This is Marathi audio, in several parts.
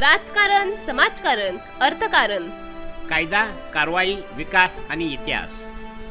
राजकारण समाजकारण अर्थकारण. कायदा कारवाई विकास आणि इतिहास.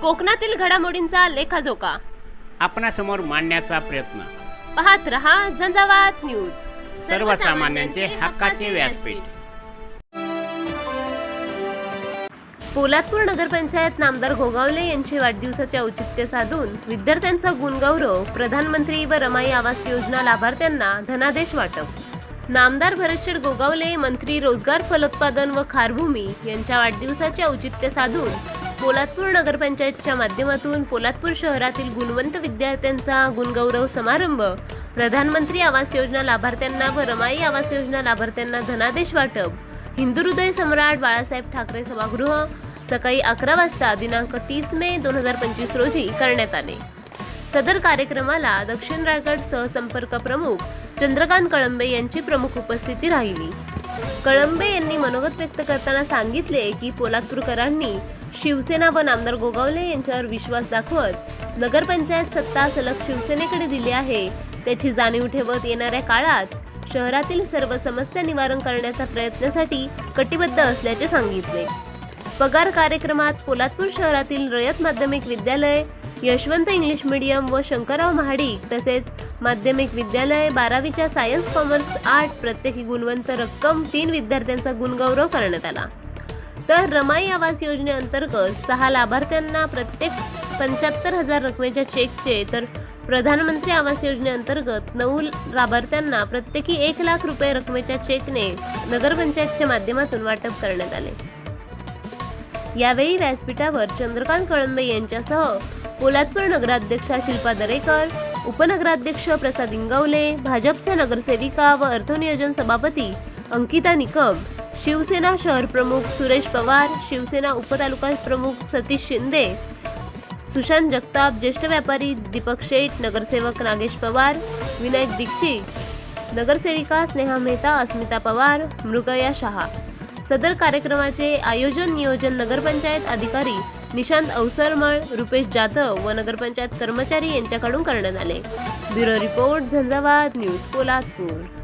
कोकणातील घडामोडींचा लेखाजोखा. आपणासमोर मांडण्याचा प्रयत्न. पाहत रहा झंझावात न्यूज. सर्वसामान्यांचे हक्काचे व्यासपीठ. पोलादपूर नगरपंचायत नामदार गोगावले यांचे वाढदिवसाचे औचित्य साधून विद्यार्थ्यांचा गुणगौरव प्रधानमंत्री व रमाई आवास योजना लाभार्थ्यांना धनादेश वाटप. नामदार भरतशेठ गोगावले मंत्री रोजगार फलोत्पादन व खारभूमी यांच्या वाढदिवसाचे औचित्य साधून पोलादपूर नगरपंचायतच्या माध्यमातून पोलादपूर शहरातील गुणवंत विद्यार्थ्यांचा गुणगौरव समारंभ प्रधानमंत्री आवास योजना लाभार्थ्यांना व रमाई आवास योजना लाभार्थ्यांना धनादेश वाटप हिंदू हृदय सम्राट बाळासाहेब ठाकरे सभागृह सकाळी अकरा वाजता दिनांक तीस मे दोन हजार पंचवीस रोजी करण्यात आले. सदर कार्यक्रमाला दक्षिण रायगड सहसंपर्क प्रमुख चंद्रकांत कळंबे यांची प्रमुख उपस्थिती राहिली. कळंबे यांनी मनोगत व्यक्त करताना सांगितले की पोलादपूरकरांनी शिवसेना व नामदार गोगावले यांच्यावर विश्वास दाखवत नगरपंचायत सत्ता सलग शिवसेनेकडे दिली आहे. त्याची जाणीव ठेवत येणाऱ्या काळात शहरातील सर्व समस्या निवारण करण्याच्या प्रयत्नासाठी कटिबद्ध असल्याचे सांगितले. पगार कार्यक्रमात पोलादपूर शहरातील रयत माध्यमिक विद्यालय यशवंत इंग्लिश मीडियम व शंकरराव महाडिक तसेच माध्यमिक विद्यालय बारावीच्या सायन्स कॉमर्स आर्ट प्रत्येकी गुणवंत रक्कम तीन विद्यार्थ्यांचा गुणगौरव करण्यात आला. तर रमाई आवास योजनेअंतर्गत सहा लाभार्थ्यांना प्रत्येक पंच्याहत्तर हजार रकमेच्या चेकचे तर प्रधानमंत्री आवास योजनेअंतर्गत नऊ लाभार्थ्यांना प्रत्येकी एक लाख रुपये रकमेच्या चेकने नगरपंचायतच्या माध्यमातून वाटप करण्यात आले. यावेळी व्यासपीठावर चंद्रकांत कळंबे यांच्यासह पोलादपूर नगराध्यक्षा शिल्पा दरेकर उपनगराध्यक्ष प्रसाद इंगवले भाजपच्या नगरसेविका व अर्थनियोजन सभापती अंकिता निकम शिवसेना शहर प्रमुख सुरेश पवार शिवसेना उपतालुका प्रमुख सतीश शिंदे सुशांत जगताप ज्येष्ठ व्यापारी दीपक शेठ नगरसेवक नागेश पवार विनायक दीक्षित नगरसेविका स्नेहा मेहता अस्मिता पवार मृगया शहा. सदर कार्यक्रमाचे आयोजन नियोजन नगरपंचायत अधिकारी निशांत अवसरमळ रुपेश जाधव व नगरपंचायत कर्मचारी यांच्याकडून करण्यात आले. Bureau report Jhanjhavat news Poladpur.